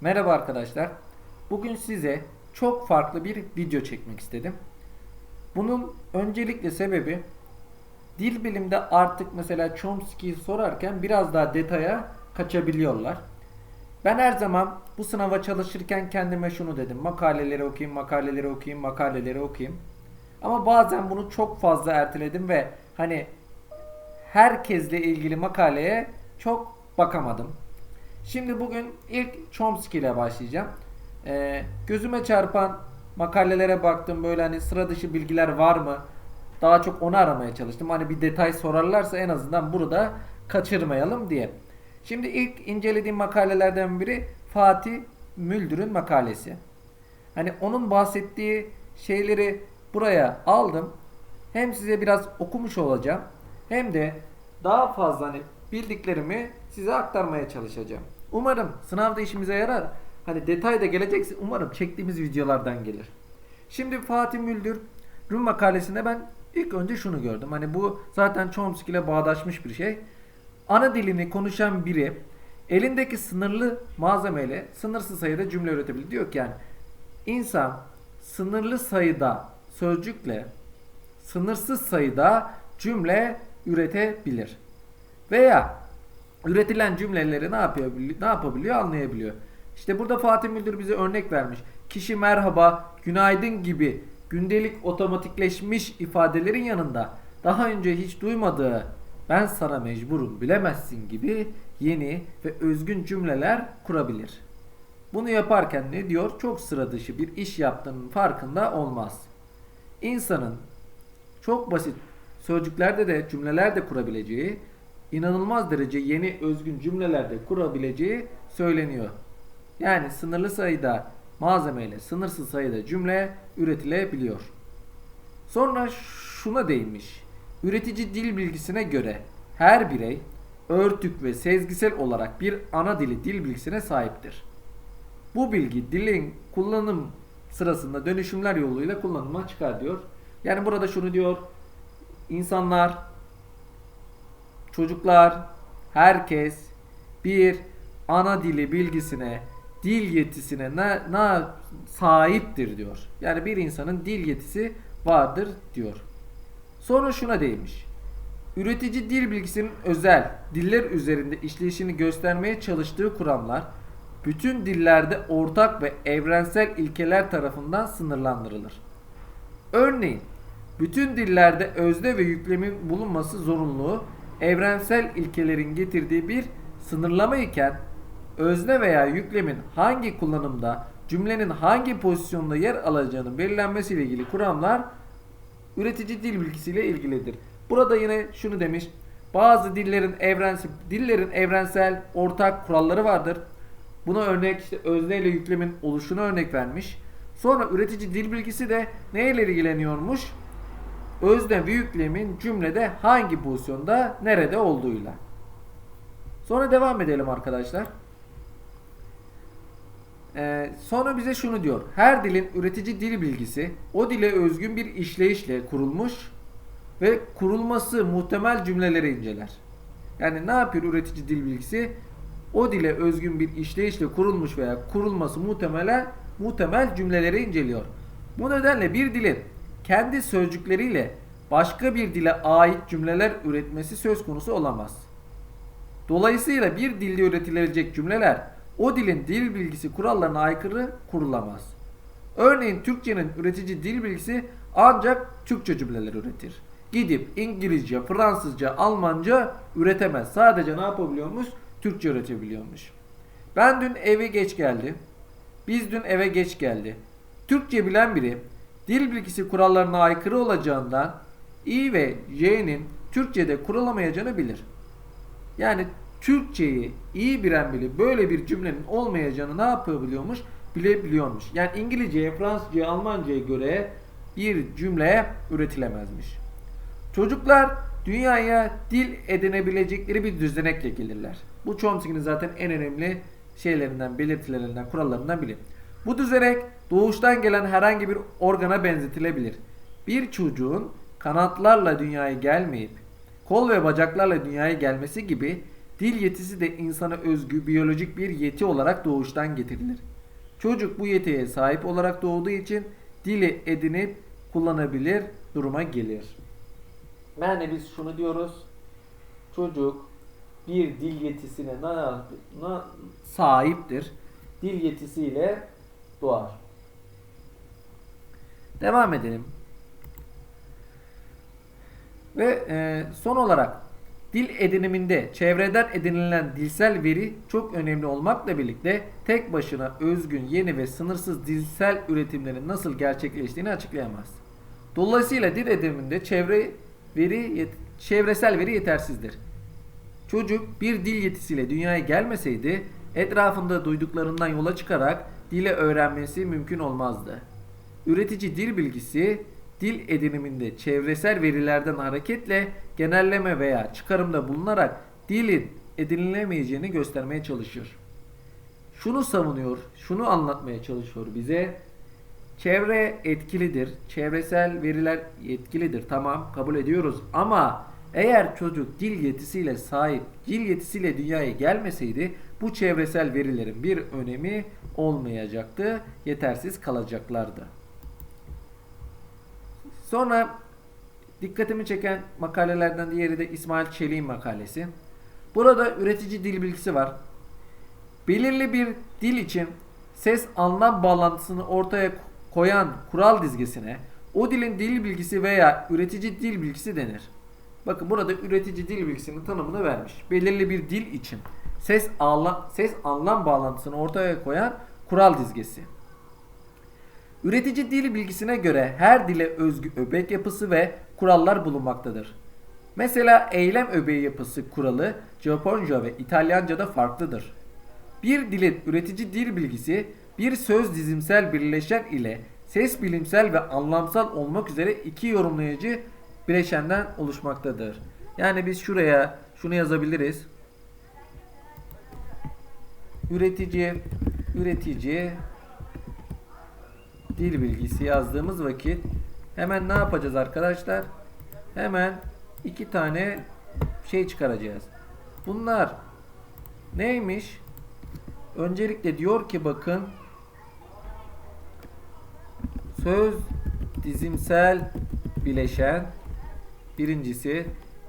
Merhaba arkadaşlar. Bugün size çok farklı bir video çekmek istedim. Bunun öncelikle sebebi dil bilimde artık mesela Chomsky'yi sorarken biraz daha detaya kaçabiliyorlar. Ben her zaman bu sınava çalışırken kendime şunu dedim. Makaleleri okuyayım, makaleleri okuyayım, makaleleri okuyayım. Ama bazen bunu çok fazla erteledim ve hani herkesle ilgili makaleye çok bakamadım. Şimdi bugün ilk Chomsky ile başlayacağım. Ee, gözüme çarpan makalelere baktım böyle hani sıra dışı bilgiler var mı? Daha çok onu aramaya çalıştım. Hani bir detay sorarlarsa en azından burada kaçırmayalım diye. Şimdi ilk incelediğim makalelerden biri Fatih Müldür'ün makalesi. Hani onun bahsettiği şeyleri buraya aldım. Hem size biraz okumuş olacağım hem de daha fazla hani bildiklerimi size aktarmaya çalışacağım. Umarım sınavda işimize yarar. Hani detay da gelecekse umarım çektiğimiz videolardan gelir. Şimdi Fatih Müldür Rum makalesinde ben ilk önce şunu gördüm. Hani bu zaten Chomsky ile bağdaşmış bir şey. Ana dilini konuşan biri elindeki sınırlı malzemeyle sınırsız sayıda cümle üretebilir. Diyor ki yani insan sınırlı sayıda sözcükle sınırsız sayıda cümle üretebilir. Veya üretilen cümleleri ne yapıyor ne yapabiliyor anlayabiliyor. İşte burada Fatih Müldür bize örnek vermiş. Kişi merhaba, günaydın gibi gündelik otomatikleşmiş ifadelerin yanında daha önce hiç duymadığı ben sana mecburum bilemezsin gibi yeni ve özgün cümleler kurabilir. Bunu yaparken ne diyor? Çok sıra dışı bir iş yaptığının farkında olmaz. İnsanın çok basit sözcüklerde de cümleler de kurabileceği, inanılmaz derece yeni özgün cümleler de kurabileceği söyleniyor. Yani sınırlı sayıda malzemeyle sınırsız sayıda cümle üretilebiliyor. Sonra şuna değinmiş. Üretici dil bilgisine göre her birey örtük ve sezgisel olarak bir ana dili dil bilgisine sahiptir. Bu bilgi dilin kullanım sırasında dönüşümler yoluyla kullanıma çıkar diyor. Yani burada şunu diyor. İnsanlar, çocuklar, herkes bir ana dili bilgisine, dil yetisine ne, ne sahiptir diyor. Yani bir insanın dil yetisi vardır diyor. Sonra şuna değinmiş. Üretici dil bilgisinin özel diller üzerinde işleyişini göstermeye çalıştığı kuramlar bütün dillerde ortak ve evrensel ilkeler tarafından sınırlandırılır. Örneğin bütün dillerde özne ve yüklemin bulunması zorunluluğu evrensel ilkelerin getirdiği bir sınırlama iken özne veya yüklemin hangi kullanımda cümlenin hangi pozisyonda yer alacağının belirlenmesiyle ilgili kuramlar üretici dil bilgisiyle ilgilidir. Burada yine şunu demiş. Bazı dillerin evrensel dillerin evrensel ortak kuralları vardır. Buna örnek işte özne ile yüklemin oluşuna örnek vermiş. Sonra üretici dil bilgisi de neyle ilgileniyormuş? Özne ve yüklemin cümlede hangi pozisyonda nerede olduğuyla. Sonra devam edelim arkadaşlar. Ee, sonra bize şunu diyor. Her dilin üretici dil bilgisi o dile özgün bir işleyişle kurulmuş ve kurulması muhtemel cümleleri inceler. Yani ne yapıyor üretici dil bilgisi? O dile özgün bir işleyişle kurulmuş veya kurulması muhtemelen muhtemel cümleleri inceliyor. Bu nedenle bir dilin kendi sözcükleriyle başka bir dile ait cümleler üretmesi söz konusu olamaz. Dolayısıyla bir dilde üretilecek cümleler o dilin dil bilgisi kurallarına aykırı kurulamaz. Örneğin Türkçenin üretici dil bilgisi ancak Türkçe cümleler üretir. Gidip İngilizce, Fransızca, Almanca üretemez. Sadece ne yapabiliyormuş? Türkçe üretebiliyormuş. Ben dün eve geç geldi. Biz dün eve geç geldi. Türkçe bilen biri dil bilgisi kurallarına aykırı olacağından i ve y'nin Türkçe'de kurulamayacağını bilir. Yani Türkçeyi iyi bilen biri böyle bir cümlenin olmayacağını ne yapabiliyormuş? Bilebiliyormuş. Yani İngilizceye, Fransızcaya, Almanca'ya göre bir cümle üretilemezmiş. Çocuklar dünyaya dil edinebilecekleri bir düzenekle gelirler. Bu Chomsky'nin zaten en önemli şeylerinden, belirtilerinden, kurallarından biri. Bu düzenek doğuştan gelen herhangi bir organa benzetilebilir. Bir çocuğun kanatlarla dünyaya gelmeyip kol ve bacaklarla dünyaya gelmesi gibi Dil yetisi de insana özgü biyolojik bir yeti olarak doğuştan getirilir. Çocuk bu yetiye sahip olarak doğduğu için dili edinip kullanabilir duruma gelir. Yani biz şunu diyoruz. Çocuk bir dil yetisine na, na, sahiptir. Dil yetisiyle doğar. Devam edelim. Ve e, son olarak dil ediniminde çevreden edinilen dilsel veri çok önemli olmakla birlikte tek başına özgün, yeni ve sınırsız dilsel üretimlerin nasıl gerçekleştiğini açıklayamaz. Dolayısıyla dil ediniminde çevre veri çevresel veri yetersizdir. Çocuk bir dil yetisiyle dünyaya gelmeseydi etrafında duyduklarından yola çıkarak dile öğrenmesi mümkün olmazdı. Üretici dil bilgisi dil ediniminde çevresel verilerden hareketle genelleme veya çıkarımda bulunarak dilin edinilemeyeceğini göstermeye çalışıyor. Şunu savunuyor, şunu anlatmaya çalışıyor bize. Çevre etkilidir, çevresel veriler etkilidir. Tamam, kabul ediyoruz ama eğer çocuk dil yetisiyle sahip, dil yetisiyle dünyaya gelmeseydi bu çevresel verilerin bir önemi olmayacaktı, yetersiz kalacaklardı. Sonra dikkatimi çeken makalelerden diğeri de İsmail Çelik'in makalesi. Burada üretici dil bilgisi var. Belirli bir dil için ses anlam bağlantısını ortaya koyan kural dizgesine o dilin dil bilgisi veya üretici dil bilgisi denir. Bakın burada üretici dil bilgisinin tanımını vermiş. Belirli bir dil için ses anlam, ses anlam bağlantısını ortaya koyan kural dizgesi. Üretici dil bilgisine göre her dile özgü öbek yapısı ve kurallar bulunmaktadır. Mesela eylem öbeği yapısı kuralı Japonca ve İtalyanca'da farklıdır. Bir dilin üretici dil bilgisi bir söz dizimsel birleşen ile ses bilimsel ve anlamsal olmak üzere iki yorumlayıcı bileşenden oluşmaktadır. Yani biz şuraya şunu yazabiliriz. Üretici üretici dil bilgisi yazdığımız vakit hemen ne yapacağız arkadaşlar? Hemen iki tane şey çıkaracağız. Bunlar neymiş? Öncelikle diyor ki bakın söz dizimsel bileşen birincisi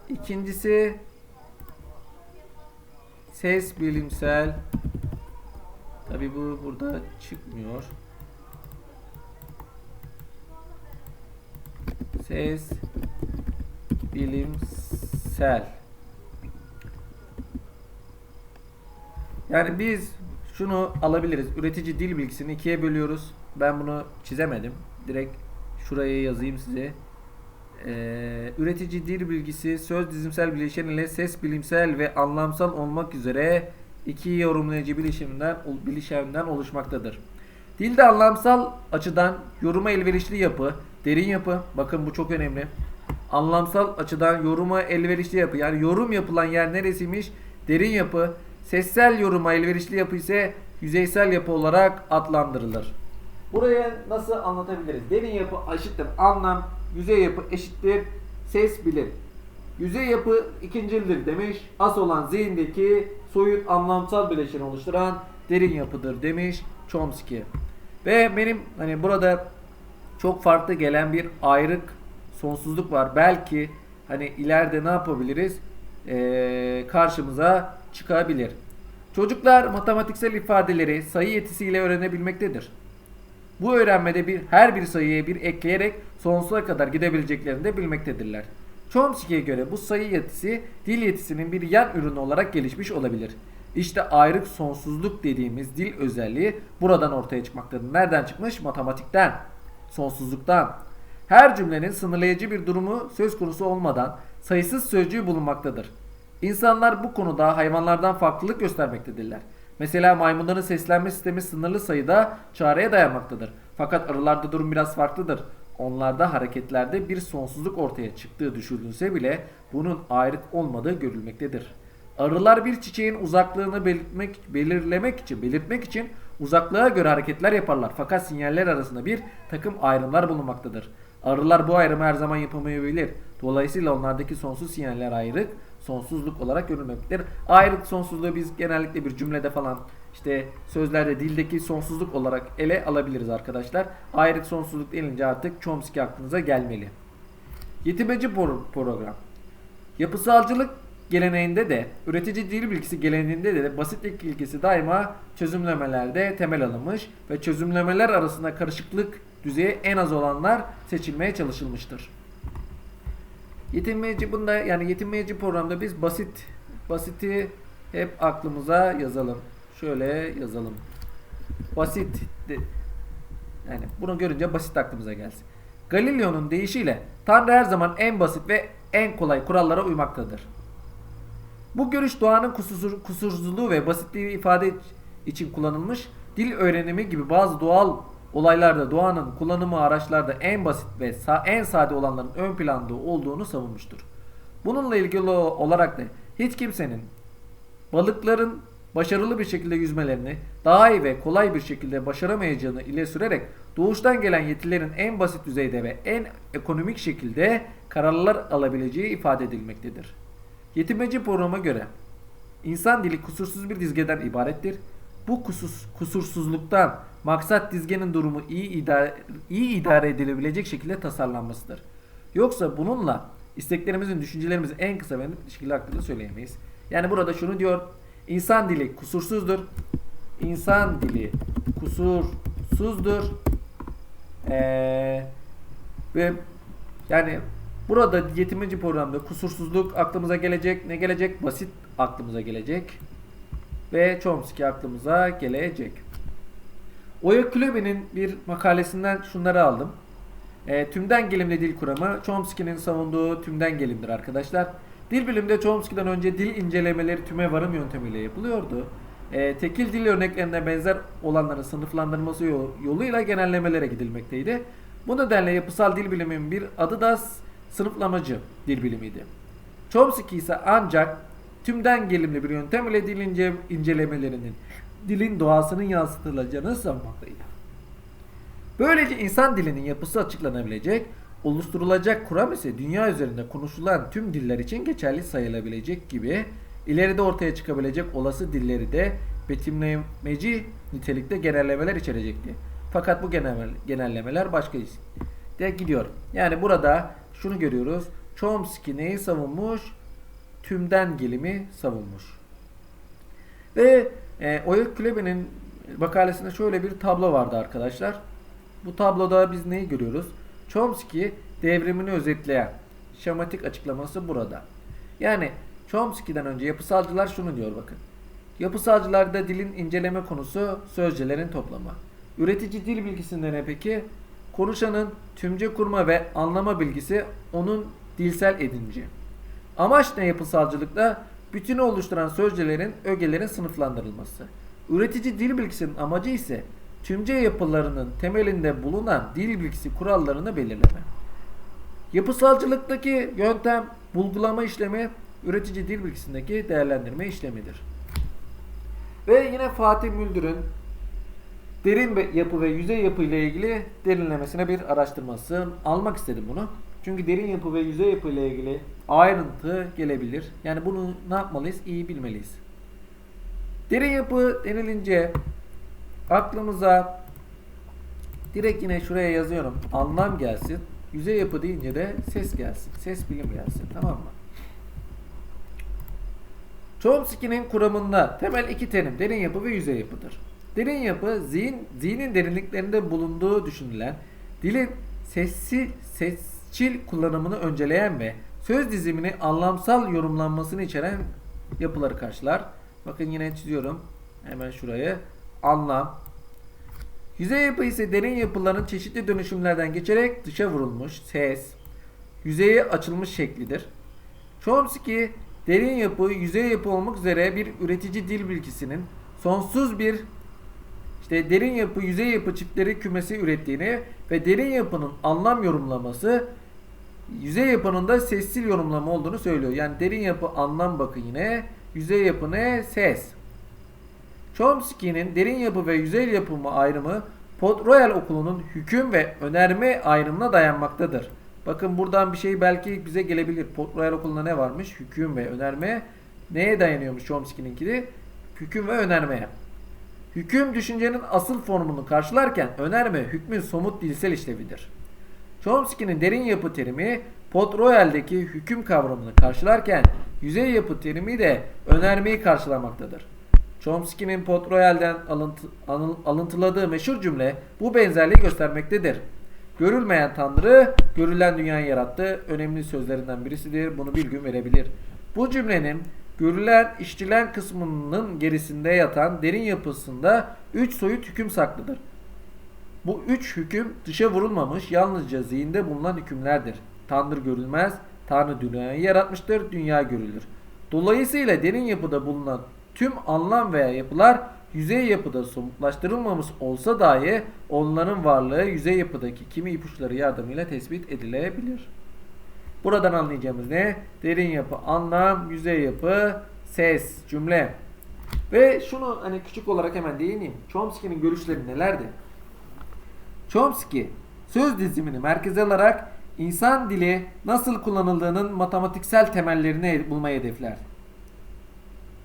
ikincisi ses bilimsel tabi bu burada çıkmıyor ses bilimsel yani biz şunu alabiliriz. Üretici dil bilgisini ikiye bölüyoruz. Ben bunu çizemedim. Direkt şuraya yazayım size. Ee, üretici dil bilgisi söz dizimsel bileşen ile ses bilimsel ve anlamsal olmak üzere iki yorumlayıcı bileşiminden, bileşenden oluşmaktadır. Dilde anlamsal açıdan yoruma elverişli yapı, derin yapı, bakın bu çok önemli. Anlamsal açıdan yoruma elverişli yapı, yani yorum yapılan yer neresiymiş? Derin yapı. Sessel yoruma elverişli yapı ise yüzeysel yapı olarak adlandırılır. Buraya nasıl anlatabiliriz? Derin yapı eşittir anlam, yüzey yapı eşittir ses bilim. Yüzey yapı ikincildir demiş. As olan zihindeki soyut anlamsal bileşeni oluşturan derin yapıdır demiş Chomsky. Ve benim hani burada çok farklı gelen bir ayrık sonsuzluk var. Belki hani ileride ne yapabiliriz? Ee, karşımıza çıkabilir. Çocuklar matematiksel ifadeleri sayı yetisiyle öğrenebilmektedir. Bu öğrenmede bir her bir sayıya bir ekleyerek sonsuza kadar gidebileceklerini de bilmektedirler. Chomsky'ye göre bu sayı yetisi dil yetisinin bir yan ürünü olarak gelişmiş olabilir. İşte ayrık sonsuzluk dediğimiz dil özelliği buradan ortaya çıkmaktadır. Nereden çıkmış? Matematikten, sonsuzluktan. Her cümlenin sınırlayıcı bir durumu söz konusu olmadan sayısız sözcüğü bulunmaktadır. İnsanlar bu konuda hayvanlardan farklılık göstermektedirler. Mesela maymunların seslenme sistemi sınırlı sayıda çareye dayanmaktadır. Fakat arılarda durum biraz farklıdır. Onlarda hareketlerde bir sonsuzluk ortaya çıktığı düşünülse bile bunun ayrık olmadığı görülmektedir. Arılar bir çiçeğin uzaklığını belirtmek, belirlemek için, belirtmek için uzaklığa göre hareketler yaparlar. Fakat sinyaller arasında bir takım ayrımlar bulunmaktadır. Arılar bu ayrımı her zaman yapamayabilir. Dolayısıyla onlardaki sonsuz sinyaller ayrık, sonsuzluk olarak görülmektedir. Ayrık sonsuzluğu biz genellikle bir cümlede falan işte sözlerde dildeki sonsuzluk olarak ele alabiliriz arkadaşlar. Ayrık sonsuzluk denince artık Chomsky aklınıza gelmeli. Yetimeci pro- program. Yapısalcılık geleneğinde de, üretici dil bilgisi geleneğinde de basitlik ilkesi daima çözümlemelerde temel alınmış ve çözümlemeler arasında karışıklık düzeyi en az olanlar seçilmeye çalışılmıştır. Yetinmeyeci bunda yani yetinmeyeci programda biz basit basiti hep aklımıza yazalım. Şöyle yazalım. Basit de- yani bunu görünce basit aklımıza gelsin. Galileo'nun deyişiyle Tanrı her zaman en basit ve en kolay kurallara uymaktadır. Bu görüş doğanın kusursuz, kusursuzluğu ve basitliği ifade için kullanılmış, dil öğrenimi gibi bazı doğal olaylarda doğanın kullanımı araçlarda en basit ve sa- en sade olanların ön planda olduğunu savunmuştur. Bununla ilgili olarak da hiç kimsenin balıkların başarılı bir şekilde yüzmelerini daha iyi ve kolay bir şekilde başaramayacağını ile sürerek doğuştan gelen yetilerin en basit düzeyde ve en ekonomik şekilde kararlar alabileceği ifade edilmektedir. Yetimeci programa göre insan dili kusursuz bir dizgeden ibarettir. Bu kusus, kusursuzluktan maksat dizgenin durumu iyi idare, iyi idare edilebilecek şekilde tasarlanmasıdır. Yoksa bununla isteklerimizin, düşüncelerimizin en kısa ve şekilde hakkında söyleyemeyiz. Yani burada şunu diyor. İnsan dili kusursuzdur. İnsan dili kusursuzdur. Ee, ve yani burada yetimci programda kusursuzluk aklımıza gelecek. Ne gelecek? Basit aklımıza gelecek. Ve Chomsky aklımıza gelecek. Oya Klube'nin bir makalesinden şunları aldım. E, tümden gelimli dil kuramı Chomsky'nin savunduğu tümden gelimdir arkadaşlar. Dil bilimde Chomsky'den önce dil incelemeleri tüme varım yöntemiyle yapılıyordu. E, tekil dil örneklerine benzer olanların sınıflandırılması yol- yoluyla genellemelere gidilmekteydi. Bu nedenle yapısal dil biliminin bir adı da sınıflamacı dil bilimiydi. Chomsky ise ancak tümden gelimli bir yöntem ile dil ince, incelemelerinin dilin doğasının yansıtılacağını savunmaktaydı. Böylece insan dilinin yapısı açıklanabilecek, oluşturulacak kuram ise dünya üzerinde konuşulan tüm diller için geçerli sayılabilecek gibi ileride ortaya çıkabilecek olası dilleri de betimlemeci nitelikte genellemeler içerecekti. Fakat bu genel, genellemeler başka de gidiyor. Yani burada şunu görüyoruz. Chomsky neyi savunmuş? Tümden gelimi savunmuş. Ve e, Oya Klube'nin makalesinde şöyle bir tablo vardı arkadaşlar. Bu tabloda biz neyi görüyoruz? Chomsky devrimini özetleyen şematik açıklaması burada. Yani Chomsky'den önce yapısalcılar şunu diyor bakın. Yapısalcılarda dilin inceleme konusu sözcülerin toplamı. Üretici dil bilgisinde ne peki? Konuşanın tümce kurma ve anlama bilgisi onun dilsel edinci. Amaç ne yapısalcılıkta? Bütünü oluşturan sözcülerin, ögelerin sınıflandırılması. Üretici dil bilgisinin amacı ise tümce yapılarının temelinde bulunan dil bilgisi kurallarını belirleme. Yapısalcılıktaki yöntem bulgulama işlemi, üretici dil bilgisindeki değerlendirme işlemidir. Ve yine Fatih Müldür'ün derin yapı ve yüzey yapı ile ilgili derinlemesine bir araştırması almak istedim bunu. Çünkü derin yapı ve yüzey yapı ile ilgili ayrıntı gelebilir. Yani bunu ne yapmalıyız? İyi bilmeliyiz. Derin yapı denilince aklımıza direkt yine şuraya yazıyorum. Anlam gelsin. Yüzey yapı deyince de ses gelsin. Ses bilim gelsin. Tamam mı? Chomsky'nin kuramında temel iki terim derin yapı ve yüzey yapıdır. Derin yapı zihin, zihnin derinliklerinde bulunduğu düşünülen dilin sessiz, sesçil kullanımını önceleyen ve söz dizimini anlamsal yorumlanmasını içeren yapıları karşılar. Bakın yine çiziyorum. Hemen şurayı. Anlam. Yüzey yapı ise derin yapıların çeşitli dönüşümlerden geçerek dışa vurulmuş ses, yüzeye açılmış şeklidir. Chomsky derin yapı, yüzey yapı olmak üzere bir üretici dil bilgisinin sonsuz bir işte derin yapı, yüzey yapı çiftleri kümesi ürettiğini ve derin yapının anlam yorumlaması yüzey yapının da sessil yorumlama olduğunu söylüyor. Yani derin yapı anlam bakın yine, yüzey yapı ne? Ses. Chomsky'nin derin yapı ve yüzey yapımı ayrımı Port okulunun hüküm ve önerme ayrımına dayanmaktadır. Bakın buradan bir şey belki bize gelebilir. Port okulunda ne varmış? Hüküm ve önerme. Neye dayanıyormuş Chomsky'ninki de? Hüküm ve önermeye. Hüküm düşüncenin asıl formunu karşılarken önerme hükmün somut dilsel işlevidir. Chomsky'nin derin yapı terimi Port Royal'deki hüküm kavramını karşılarken yüzey yapı terimi de önermeyi karşılamaktadır. Chomsky'nin Port Royal'den alıntı, alıntıladığı meşhur cümle bu benzerliği göstermektedir. Görülmeyen Tanrı, görülen dünyayı yarattı. Önemli sözlerinden birisidir. Bunu bir gün verebilir. Bu cümlenin görülen, işitilen kısmının gerisinde yatan derin yapısında üç soyut hüküm saklıdır. Bu üç hüküm dışa vurulmamış, yalnızca zihinde bulunan hükümlerdir. Tanrı görülmez, Tanrı dünyayı yaratmıştır, dünya görülür. Dolayısıyla derin yapıda bulunan tüm anlam veya yapılar yüzey yapıda somutlaştırılmamış olsa dahi onların varlığı yüzey yapıdaki kimi ipuçları yardımıyla tespit edilebilir. Buradan anlayacağımız ne? Derin yapı, anlam, yüzey yapı, ses, cümle. Ve şunu hani küçük olarak hemen değineyim. Chomsky'nin görüşleri nelerdi? Chomsky söz dizimini merkeze alarak insan dili nasıl kullanıldığının matematiksel temellerini bulmayı hedefler.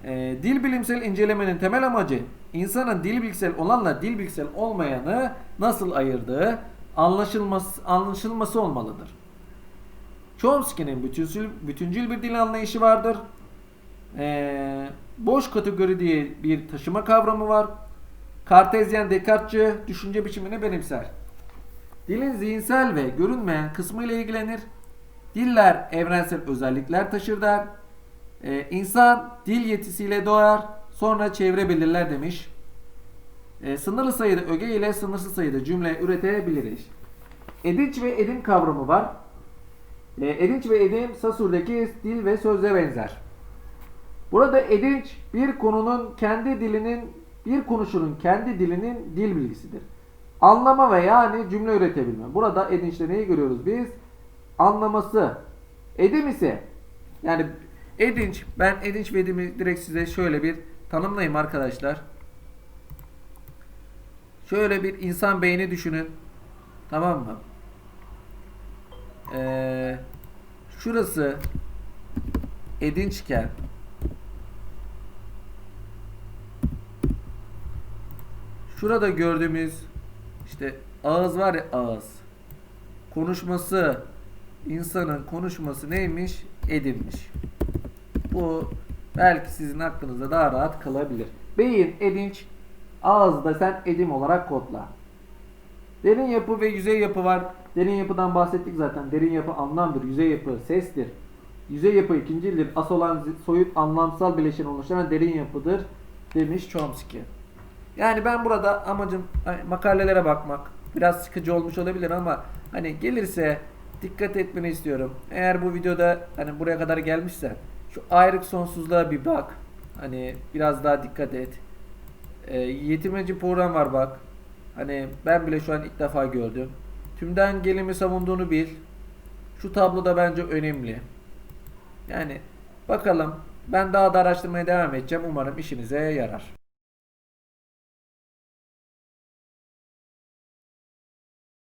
Ee, dil bilimsel incelemenin temel amacı insanın dil bilgisel olanla dil bilgisel olmayanı nasıl ayırdığı anlaşılması, anlaşılması olmalıdır. Chomsky'nin bütüncül, bütüncül bir dil anlayışı vardır. Ee, boş kategori diye bir taşıma kavramı var. Kartezyen Descartes'çı düşünce biçimini benimser. Dilin zihinsel ve görünmeyen kısmı ile ilgilenir. Diller evrensel özellikler taşır der. Ee, insan dil yetisiyle doğar, sonra çevre belirler demiş. Ee, sınırlı sayıda öge ile sınırsız sayıda cümle üretebiliriz. Edinç ve edim kavramı var. Ee, edinç ve edim Sasur'daki dil ve sözle benzer. Burada edinç bir konunun kendi dilinin bir konuşunun kendi dilinin dil bilgisidir. Anlama ve yani cümle üretebilme. Burada edinçte neyi görüyoruz biz? Anlaması. Edim ise yani edinç ben edinç ve edimi direkt size şöyle bir tanımlayayım arkadaşlar. Şöyle bir insan beyni düşünün. Tamam mı? Ee, şurası edinçken Şurada gördüğümüz işte ağız var ya ağız. Konuşması insanın konuşması neymiş? Edinmiş. Bu belki sizin aklınıza daha rahat kalabilir. Beyin edinç, ağızda sen edim olarak kodla. Derin yapı ve yüzey yapı var. Derin yapıdan bahsettik zaten. Derin yapı anlamdır. Yüzey yapı sestir. Yüzey yapı ikincidir. As olan soyut anlamsal bileşen oluşturan derin yapıdır demiş Chomsky. Yani ben burada amacım makalelere bakmak. Biraz sıkıcı olmuş olabilir ama hani gelirse dikkat etmeni istiyorum. Eğer bu videoda hani buraya kadar gelmişsen şu ayrık sonsuzluğa bir bak. Hani biraz daha dikkat et. E, yetimeci program var bak. Hani ben bile şu an ilk defa gördüm. Tümden gelimi savunduğunu bil. Şu tablo da bence önemli. Yani bakalım ben daha da araştırmaya devam edeceğim. Umarım işinize yarar.